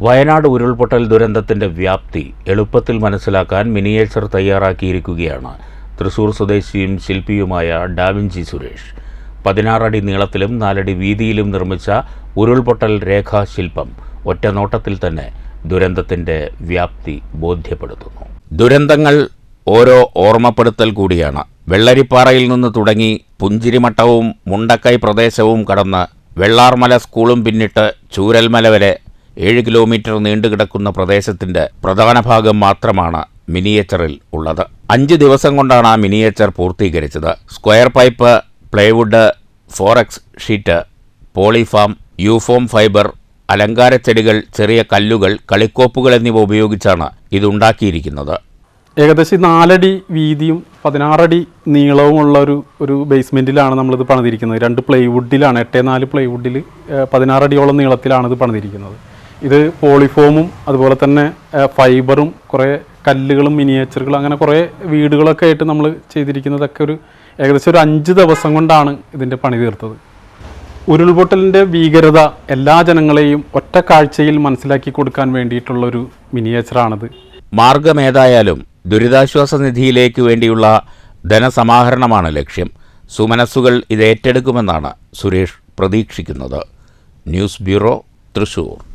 വയനാട് ഉരുൾപൊട്ടൽ ദുരന്തത്തിന്റെ വ്യാപ്തി എളുപ്പത്തിൽ മനസ്സിലാക്കാൻ മിനിയേച്ചർ തയ്യാറാക്കിയിരിക്കുകയാണ്. തൃശൂർ സ്വദേശിയും ശില്പിയുമായ ഡാവിഞ്ചി സുരേഷ്. പതിനാറടി നീളത്തിലും നാലടി വീതിയിലും നിർമ്മിച്ച ഉരുൾപൊട്ടൽ രേഖാശില്പം ഒറ്റ നോട്ടത്തിൽ തന്നെ ദുരന്തത്തിന്റെ വ്യാപ്തി ബോധ്യപ്പെടുത്തുന്നു. ദുരന്തങ്ങൾ ഓരോ ഓർമ്മപ്പെടുത്തൽ കൂടിയാണ്. വെള്ളരിപ്പാറയിൽ നിന്ന് തുടങ്ങി പുഞ്ചിരിമട്ടവും മുണ്ടക്കൈ പ്രദേശവും കടന്ന് വെള്ളാർമല സ്കൂളും പിന്നിട്ട് ചൂരൽമല വരെ ഏഴ് കിലോമീറ്റർ നീണ്ടുകിടക്കുന്ന പ്രദേശത്തിന്റെ പ്രധാന ഭാഗം മാത്രമാണ് മിനിയേച്ചറിൽ ഉള്ളത്. അഞ്ച് ദിവസം കൊണ്ടാണ് ആ miniature പൂർത്തീകരിച്ചത്. Square pipe plywood forex sheet polyfoam യൂഫോം fibre അലങ്കാരച്ചെടികൾ ചെറിയ കല്ലുകൾ കളിക്കോപ്പുകൾ എന്നിവ ഉപയോഗിച്ചാണ് ഇതുണ്ടാക്കിയിരിക്കുന്നത്. ഏകദേശം നാലടി വീതിയും പതിനാറടി നീളവുമുള്ള ഒരു ഒരു ബേസ്മെന്റിലാണ് നമ്മളിത് പണിതിരിക്കുന്നത്. രണ്ട് പ്ലൈവുഡിലാണ് എട്ടേ നാല് പ്ലൈവുഡിൽ പതിനാറടിയോളം നീളത്തിലാണ് ഇത് പണിതിരിക്കുന്നത്. ഇത് പോളിഫോമും അതുപോലെ തന്നെ ഫൈബറും കുറേ കല്ലുകളും മിനിയേച്ചറുകളും അങ്ങനെ കുറേ വീടുകളൊക്കെ ആയിട്ട് നമ്മൾ ചെയ്തിരിക്കുന്നതൊക്കെ ഒരു ഏകദേശം ഒരു അഞ്ച് ദിവസം കൊണ്ടാണ് ഇതിന്റെ പണി തീർത്തത്. ഉരുൾപൊട്ടലിന്റെ ഭീകരത എല്ലാ ജനങ്ങളെയും ഒറ്റ കാഴ്ചയിൽ മനസ്സിലാക്കി കൊടുക്കാൻ വേണ്ടിയിട്ടുള്ളൊരു മിനിയേച്ചറാണിത്. മാർഗമേതായാലും ദുരിതാശ്വാസ നിധിയിലേക്ക് വേണ്ടിയുള്ള ധനസമാഹരണമാണ് ലക്ഷ്യം. സുമനസ്സുകൾ ഇത് ഏറ്റെടുക്കുമെന്നാണ് സുരേഷ് പ്രതീക്ഷിക്കുന്നത്. News bureau Thrissur.